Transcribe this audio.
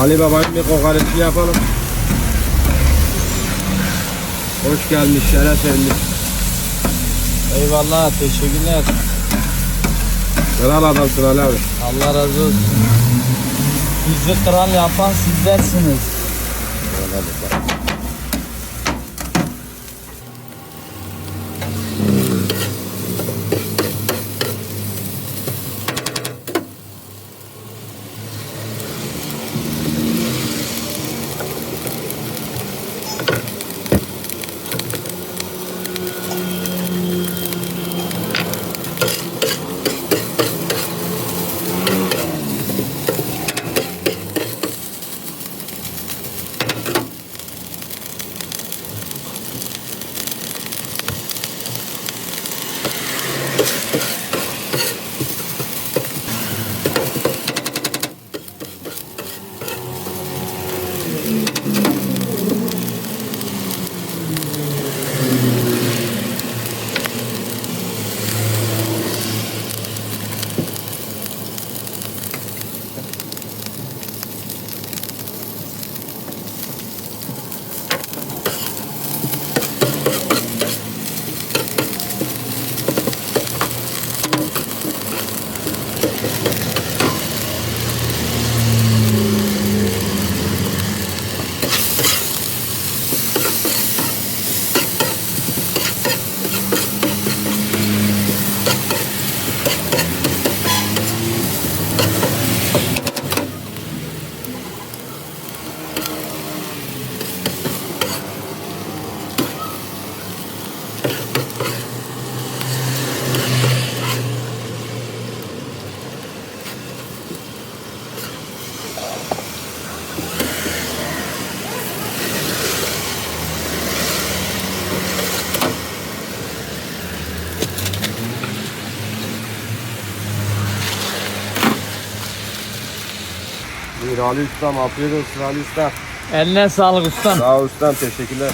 Ali babanın bir kokoreçini yapalım. Hoş gelmiş, şeref vermiş. Eyvallah teşekkürler. Kral adamsın Ali abi. Allah razı olsun. Bizi kral yapan sizlersiniz. Buyur Ali Ustam, afiyet olsun Ali Usta. Eline sağlık ustam. Sağ ol ustam, teşekkürler.